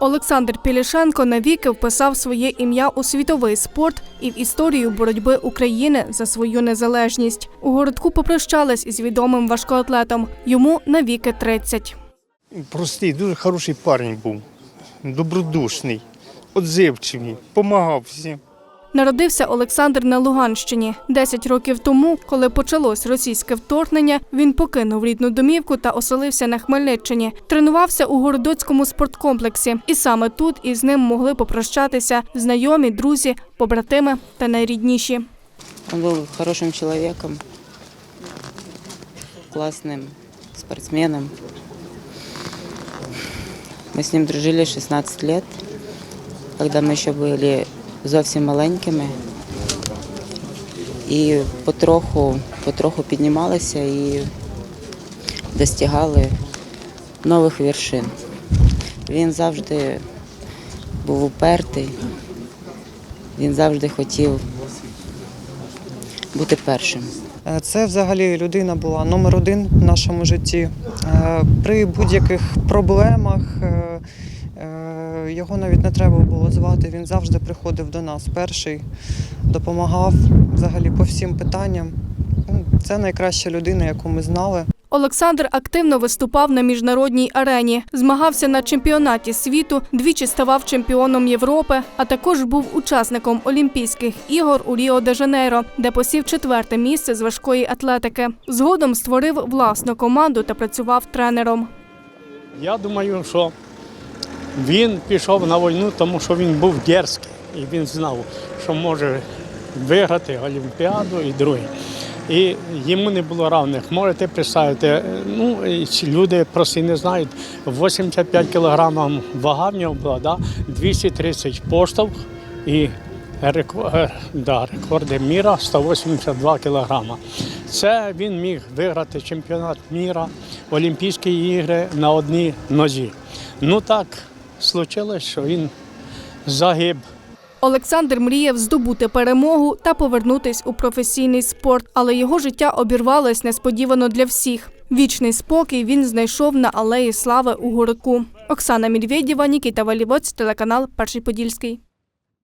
Олександр Пілішенко навіки вписав своє ім'я у світовий спорт і в історію боротьби України за свою незалежність. У городку попрощались із відомим важкоатлетом. Йому навіки 30. Простий, дуже хороший парень був, добродушний, отзивчивий, допомагав всім. Народився Олександр на Луганщині. Десять років тому, коли почалось російське вторгнення, він покинув рідну домівку та оселився на Хмельниччині. Тренувався у городоцькому спорткомплексі, і саме тут із ним могли попрощатися знайомі, друзі, побратими та найрідніші. Он был хорошим человеком, классным спортсменом. Мы с ним дружили 16 лет, когда ми ще були зовсім маленькими. І потроху, потроху піднімалися і достигали нових вершин. Він завжди був упертий, він завжди хотів бути першим. Е, Це взагалі людина була номер один в нашому житті. Е, При будь-яких проблемах е, його навіть не треба було звати. Він завжди приходив до нас перший, допомагав взагалі по всім питанням. Ну, Це найкраща людина, яку ми знали. Олександр активно виступав на міжнародній арені, змагався на чемпіонаті світу, двічі ставав чемпіоном Європи, а також був учасником Олімпійських ігор у Ріо де Жанейро, де посів четверте місце з важкої атлетики. Згодом створив власну команду та працював тренером. Я думаю, що він пішов на війну, тому що він був дерзкий і він знав, що може виграти Олімпіаду і друге. І йому не було равних. Можете представити, ну люди просто не знають. 85 кілограмів вага в нього була, да? 230 поштовх і рекорд, да, рекорди міра 182 кілограма. Це він міг виграти чемпіонат міра, Олімпійські ігри на одній нозі. Ну так случилось, що він загиб. Олександр мріяв здобути перемогу та повернутись у професійний спорт, але його життя обірвалось несподівано для всіх. Вічний спокій він знайшов на алеї слави у городку. Оксана Медведєва, Нікіта Валівоць, телеканал Перший Подільський.